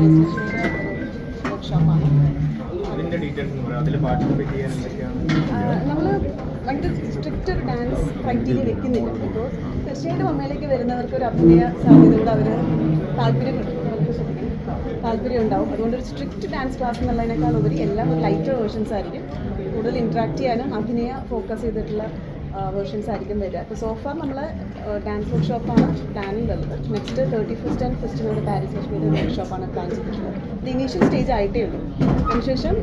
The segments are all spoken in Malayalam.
നമ്മൾ ഭയങ്കര സ്ട്രിക്റ്റ് ഒരു ഡാൻസ് ക്രൈറ്റീരിയ വെക്കുന്നില്ല. ബിക്കോസ് തീർച്ചയായിട്ടും അമ്മയിലേക്ക് വരുന്നവർക്ക് ഒരു അഭിനയ സാധ്യതയോട് അവർ ശരിക്കും താല്പര്യം ഉണ്ടാവും. അതുകൊണ്ട് ഒരു സ്ട്രിക്റ്റ് ഡാൻസ് ക്ലാസ് എന്നുള്ളതിനേക്കാൾ ഉപരി എല്ലാം ഒരു ലൈറ്റർ വേർഷൻസ് ആയിരിക്കും. കൂടുതൽ ഇൻട്രാക്ട് ചെയ്യാനും അഭിനയ ഫോക്കസ് ചെയ്തിട്ടുള്ള വേർഷൻസ് ആയിരിക്കും വരിക. അപ്പോൾ സോഫാർ നമ്മൾ ഡാൻസ് വർക്ക്ഷോപ്പാണ് പ്ലാനിങ് ഉള്ളത്. Next thirty first and first നമ്മുടെ പാരീസ് ലക്ഷ്മിയുടെ വർക്ക്ഷോപ്പാണ് പ്ലാൻ ചെയ്തിട്ടുള്ളത് ഇത് ഇനീഷ്യൽ സ്റ്റേജ് ആയിട്ടേ ഉള്ളൂ. അതിനുശേഷം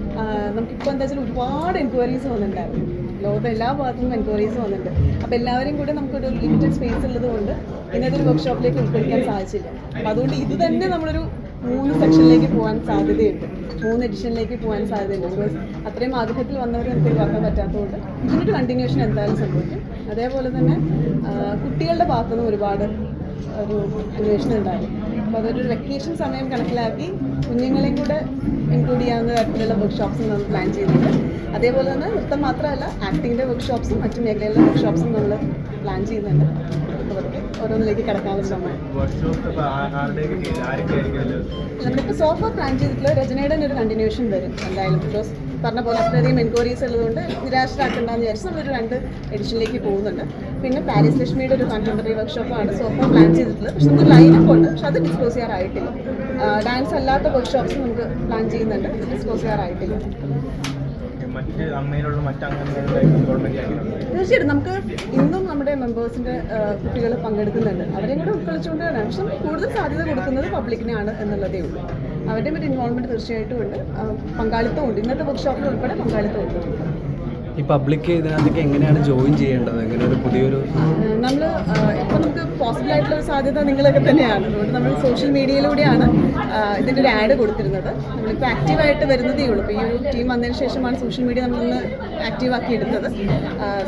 നമുക്കിപ്പോൾ എന്താ വെച്ചാൽ ഒരുപാട് എൻക്വയറീസ് വന്നിട്ടുണ്ടായിരുന്നു. ലോകത്തെ എല്ലാ ഭാഗത്തു എൻക്വയറീസ് വന്നിട്ടുണ്ട്. അപ്പോൾ എല്ലാവരും കൂടെ നമുക്കൊരു ലിമിറ്റഡ് സ്പേസ് ഉള്ളത് കൊണ്ട് ഇന്നത്തെ ഒരു വർക്ക്ഷോപ്പിലേക്ക് ഉൾക്കൊള്ളിക്കാൻ സാധിച്ചില്ല. അപ്പോൾ അതുകൊണ്ട് ഇത് തന്നെ നമ്മളൊരു മൂന്ന് സെക്ഷനിലേക്ക് പോകാൻ സാധ്യതയുണ്ട്. മൂന്ന് എഡിഷനിലേക്ക് പോകാൻ സാധ്യതയുണ്ട്. ബിക്കോസ് അത്രയും ആഗ്രഹത്തിൽ വന്നവരെ നമുക്ക് ഒഴിവാക്കാൻ പറ്റാത്തതുകൊണ്ട് ഇതിനൊരു കണ്ടിന്യൂഷൻ എന്തായാലും സംഭവിക്കും. അതേപോലെ തന്നെ കുട്ടികളുടെ ഭാഗത്തുനിന്ന് ഒരുപാട് ഒരു അന്വേഷണം ഉണ്ടായി അപ്പോൾ അതൊരു വെക്കേഷൻ സമയം കണക്കിലാക്കി കുഞ്ഞുങ്ങളെയും കൂടെ ഇൻക്ലൂഡ് ചെയ്യാവുന്ന തരത്തിലുള്ള വർക്ക്ഷോപ്സ് നമ്മൾ പ്ലാൻ ചെയ്യുന്നുണ്ട് അതേപോലെ തന്നെ നൃത്തം മാത്രമല്ല ആക്ടിങ്ങിന്റെ വർക്ക്ഷോപ്സും മറ്റു മേഖലയിലെ വർക്ക്ഷോപ്സും നമ്മൾ പ്ലാൻ ചെയ്യുന്നുണ്ട്. ഓരോന്നിലേക്ക് കിടക്കാനുള്ള നമ്മളിപ്പോൾ സോഫ പ്ലാൻ ചെയ്തിട്ടുള്ള രചനയുടെ തന്നെ ഒരു കണ്ടിന്യൂഷൻ വരും. എന്തായാലും ബിക്കോസ് പറഞ്ഞ പോലെ അത്രയധികം എൻക്വയറീസ് ഉള്ളതുകൊണ്ട് നിരാശരാക്കണ്ടെന്ന് വിചാരിച്ച് നമ്മളൊരു രണ്ട് എഡിഷനിലേക്ക് പോകുന്നുണ്ട്. പിന്നെ പാരീസ് ലക്ഷ്മിയുടെ ഒരു കണ്ടംപററി വർക്ക്ഷോപ്പാണ് സോഫ പ്ലാൻ ചെയ്തിട്ടുള്ളത്. പക്ഷെ നമുക്ക് ലൈനപ്പ് ഉണ്ട്. പക്ഷെ അത് ഡിസ്ക്ലോസ് ചെയ്യാറായിട്ടില്ല. ഡാൻസ് അല്ലാത്ത വർക്ക്ഷോപ്സ് നമുക്ക് പ്ലാൻ ചെയ്യുന്നുണ്ട്. ഡിസ്ക്ലോസ് ചെയ്യാറായിട്ടില്ല. തീർച്ചയായിട്ടും. നമുക്ക് ഇന്നും നമ്മുടെ മെമ്പേഴ്സിന്റെ കുട്ടികൾ പങ്കെടുക്കുന്നുണ്ട് അവരെ കൂടെ ഉൾക്കൊള്ളിച്ചുകൊണ്ട് തന്നെ പക്ഷെ കൂടുതൽ സാധ്യത കൊടുക്കുന്നത് പബ്ലിക്കിനാണ് എന്നുള്ളതേ ഉള്ളൂ. അവരുടെ ഒരു ഇൻവോൾവ്മെന്റ് തീർച്ചയായിട്ടും ഉണ്ട്. പങ്കാളിത്തം ഉണ്ട്. ഇന്നത്തെ വർക്ക്ഷോപ്പിൽ ഉൾപ്പെടെ പങ്കാളിത്തം ഉണ്ട്. ഈ പബ്ലിക് ഇതിനകത്തേക്ക് എങ്ങനെയാണ് ജോയിൻ ചെയ്യേണ്ടത്? എങ്ങനെ ഒരു പുതിയൊരു നമ്മൾ ഇപ്പോൾ നമുക്ക് പോസിബിൾ ആയിട്ടുള്ള ഒരു സാധ്യത നിങ്ങളൊക്കെ തന്നെയാണ്. അതുകൊണ്ട് നമ്മൾ സോഷ്യൽ മീഡിയയിലൂടെയാണ് ഇതിന്റെ ഒരു ആഡ് കൊടുത്തിരുന്നത്. നമ്മളിപ്പോൾ ആക്റ്റീവായിട്ട് വരുന്നതേ ഉള്ളൂ. ഇപ്പോൾ ഈ ഒരു ടീം വന്നതിന് ശേഷമാണ് സോഷ്യൽ മീഡിയ നമ്മളൊന്ന് ആക്റ്റീവാക്കി എടുത്തത്.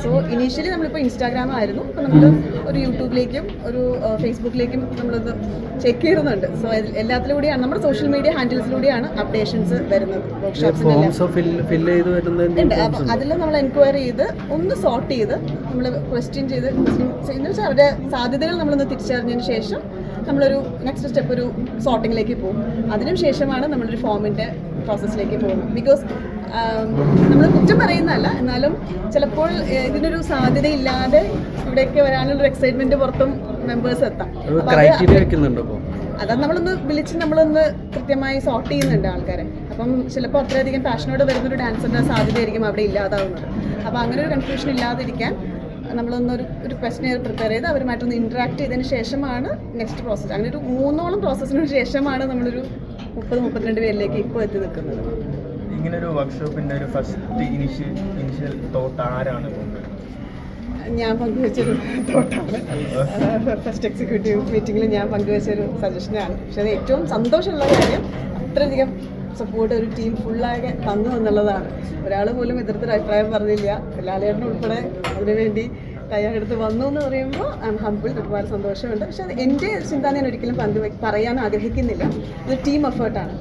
സോ ഇനീഷ്യലി നമ്മളിപ്പോൾ ഇൻസ്റ്റാഗ്രാം ആയിരുന്നു. അപ്പോൾ നമ്മൾ ഒരു യൂട്യൂബിലേക്കും ഒരു ഫേസ്ബുക്കിലേക്കും നമ്മളത് ചെക്ക് ചെയ്യുന്നുണ്ട്. സോ എല്ലാത്തിലൂടെയാണ് നമ്മുടെ സോഷ്യൽ മീഡിയ ഹാൻഡിൽസിലൂടെയാണ് അപ്ഡേഷൻസ് വരുന്നത്. അതിൽ നമ്മൾ എൻക്വയറി ചെയ്ത് ഒന്ന് സോർട്ട് ചെയ്ത് നമ്മൾ ക്വസ്റ്റ്യൻ ചെയ്ത് എന്ന് വെച്ചാൽ അവരുടെ സാധ്യതകൾ നമ്മളൊന്ന് തിരിച്ചറിഞ്ഞതിന് ശേഷം നമ്മളൊരു നെക്സ്റ്റ് സ്റ്റെപ്പ് ഒരു സോർട്ടിങ്ങിലേക്ക് പോകും. അതിനു ശേഷമാണ് നമ്മളൊരു ഫോമിന്റെ പ്രോസസ്സിലേക്ക് പോകുന്നത്. ബിക്കോസ് നമ്മൾ കുറ്റം പറയുന്നതല്ല എന്നാലും ചിലപ്പോൾ ഇതിനൊരു സാധ്യതയില്ലാതെ ഇവിടെയൊക്കെ വരാനുള്ള ഒരു എക്സൈറ്റ്മെന്റ് പുറത്തും മെമ്പേഴ്സ് എത്താം. അതാ നമ്മളൊന്ന് വിളിച്ച് നമ്മളൊന്ന് കൃത്യമായി സോർട്ട് ചെയ്യുന്നുണ്ട് ആൾക്കാരെ. അപ്പം ചിലപ്പോൾ അത്രയധികം പാഷനോട് വരുന്നൊരു ഡാൻസറിന്റെ സാധ്യതയായിരിക്കും അവിടെ ഇല്ലാതാവുന്നത്. അപ്പോൾ അങ്ങനെ ഒരു കൺഫ്യൂഷൻ ഇല്ലാതിരിക്കാൻ നമ്മളൊന്നൊരു ഒരു ക്വസ്റ്റ്യൻ പ്രിപ്പയർ ചെയ്ത് അവരുമായിട്ടൊന്ന് ഇൻട്രാക്ട് ചെയ്തതിന് ശേഷമാണ് നെക്സ്റ്റ് പ്രോസസ്സ് അങ്ങനെ ഒരു മൂന്നോളം പ്രോസസ്സിന് ശേഷമാണ് നമ്മളൊരു മുപ്പത് മുപ്പത്തിരണ്ട് പേരിലേക്ക് ഇപ്പോൾ എത്തി നിൽക്കുന്നത്. ഇങ്ങനെ ഒരു വർക്ക്ഷോപ്പിന്റെ ഒരു ഫസ്റ്റ് ഇനിഷ്യൽ ഇനിഷ്യൽ തോട്ട് ആരാണ് ഞാൻ പങ്കുവെച്ചൊരു തോട്ടാണ് ഫസ്റ്റ് എക്സിക്യൂട്ടീവ് മീറ്റിങ്ങിൽ ഞാൻ പങ്കുവെച്ചൊരു സജഷനാണ് പക്ഷേ അത് ഏറ്റവും സന്തോഷമുള്ള കാര്യം അത്രയധികം സപ്പോർട്ട് ഒരു ടീം ഫുള്ളാകെ തന്നു എന്നുള്ളതാണ്. ഒരാൾ പോലും ഇത്തരത്തിൽ അഭിപ്രായം പറഞ്ഞില്ല. ലാലേട്ടൻ ഉൾപ്പെടെ അതിനുവേണ്ടി തയ്യാറെടുത്ത് വന്നു എന്ന് പറയുമ്പോൾ ഐ എം ഹംബിൾ ഒരുപാട് സന്തോഷമുണ്ട്. പക്ഷേ അത് എന്റെ ചിന്ത ഞാൻ ഒരിക്കലും പറയാൻ ആഗ്രഹിക്കുന്നില്ല. ഇത് ടീം എഫേർട്ടാണ്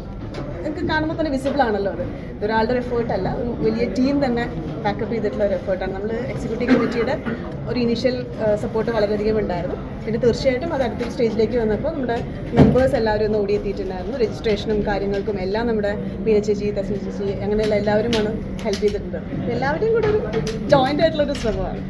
നിങ്ങൾക്ക് കാണുമ്പോൾ തന്നെ വിസിബിൾ ആണല്ലോ അത്. ഇതൊരാളുടെ ഒരു എഫേർട്ട് അല്ല ഒരു വലിയ ടീം തന്നെ ബാക്കപ്പ് ചെയ്തിട്ടുള്ള ഒരു എഫേർട്ടാണ് നമ്മൾ എക്സിക്യൂട്ടീവ് കമ്മിറ്റിയുടെ ഒരു ഇനീഷ്യൽ സപ്പോർട്ട് വളരെയധികം ഉണ്ടായിരുന്നു. പിന്നെ തീർച്ചയായിട്ടും അത് അടുത്തൊരു സ്റ്റേജിലേക്ക് വന്നപ്പോൾ നമ്മുടെ മെമ്പേഴ്സ് എല്ലാവരും ഒന്ന് ഓടിയെത്തിയിട്ടുണ്ടായിരുന്നു രജിസ്ട്രേഷനും കാര്യങ്ങൾക്കും എല്ലാം നമ്മുടെ പി എച്ച് ചേച്ചി തസ്മി ചേച്ചി അങ്ങനെയുള്ള എല്ലാവരുമാണ് ഹെൽപ്പ് ചെയ്തിട്ടുണ്ട് എല്ലാവരുടെയും കൂടെ ഒരു ജോയിന്റ് ആയിട്ടുള്ള ഒരു ശ്രമമാണ്.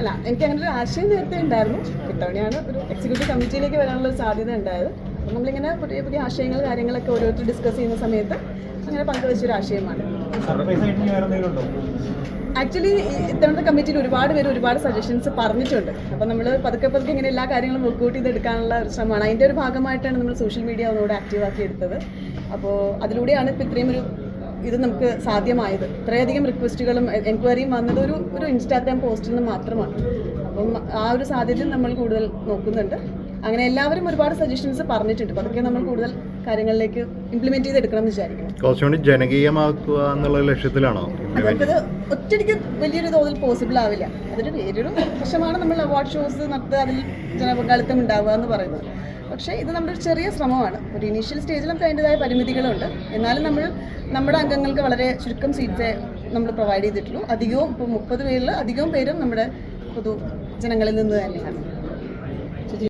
അല്ല എനിക്ക് അങ്ങനെ ഒരു ആശയം നേരത്തെ ഉണ്ടായിരുന്നു. ഇത്തവണയാണ് ഒരു എക്സിക്യൂട്ടീവ് കമ്മിറ്റിയിലേക്ക് വരാനുള്ള സാധ്യത ഉണ്ടായത്. നമ്മളിങ്ങനെ പുതിയ പുതിയ ആശയങ്ങൾ കാര്യങ്ങളൊക്കെ ഓരോരുത്തർ ഡിസ്കസ് ചെയ്യുന്ന സമയത്ത് അങ്ങനെ പങ്കുവച്ചൊരു ആശയമാണ്. ആക്ച്വലി ഇത്തവണത്തെ കമ്മിറ്റിയിൽ ഒരുപാട് പേര് ഒരുപാട് സജഷൻസ് പറഞ്ഞിട്ടുണ്ട്. അപ്പോൾ നമ്മൾ പതുക്കെ പതുക്കെ ഇങ്ങനെ എല്ലാ കാര്യങ്ങളും വർക്ക്ഔട്ട് ചെയ്തെടുക്കാനുള്ള ഒരു ശ്രമമാണ്. അതിന്റെ ഒരു ഭാഗമായിട്ടാണ് നമ്മൾ സോഷ്യൽ മീഡിയ ഒന്നുകൂടെ ആക്റ്റീവ് ആക്കി എടുത്തത്. അപ്പോൾ അതിലൂടെയാണ് ഇപ്പോൾ ഇത്രയും ഒരു ഇത് നമുക്ക് സാധ്യമായത്. ഇത്രയധികം റിക്വസ്റ്റുകളും എൻക്വയറിയും വന്നത് ഒരു ഒരു ഇൻസ്റ്റാഗ്രാം പോസ്റ്റിൽ നിന്ന് മാത്രമാണ്. അപ്പം ആ ഒരു സാധ്യത നമ്മൾ കൂടുതൽ നോക്കുന്നുണ്ട്. അങ്ങനെ എല്ലാവരും ഒരുപാട് സജഷൻസ് പറഞ്ഞിട്ടുണ്ട്. അതൊക്കെ നമ്മൾ കൂടുതൽ കാര്യങ്ങളിലേക്ക് ഇംപ്ലിമെന്റ് ചെയ്തെടുക്കണം എന്ന് വിചാരിക്കുന്നു. കുറച്ചുകൂടി ജനകീയമാക്കുക എന്നുള്ള ലക്ഷ്യത്തിലാണോ നമുക്കത് ഒറ്റയ്ക്ക് വലിയൊരു തോതിൽ പോസിബിൾ ആവില്ല. അതൊരു വേറൊരു വശമാണ് നമ്മൾ അവാർഡ് ഷോസ് നടത്തുക അതിൽ ജനപങ്കാളിത്തം ഉണ്ടാവുക എന്ന് പറയുന്നത്. പക്ഷേ ഇത് നമ്മുടെ ഒരു ചെറിയ ശ്രമമാണ്. ഒരു ഇനീഷ്യൽ സ്റ്റേജിൽ നമുക്ക് അതിന്റെതായ പരിമിതികളുണ്ട്. എന്നാലും നമ്മൾ നമ്മുടെ അംഗങ്ങൾക്ക് വളരെ ചുരുക്കം സീറ്റ്സേ നമ്മൾ പ്രൊവൈഡ് ചെയ്തിട്ടുള്ളൂ. അധികവും ഇപ്പോൾ മുപ്പത് പേരിൽ അധികവും പേരും നമ്മുടെ പൊതു ജനങ്ങളിൽ നിന്ന് തന്നെയാണ്.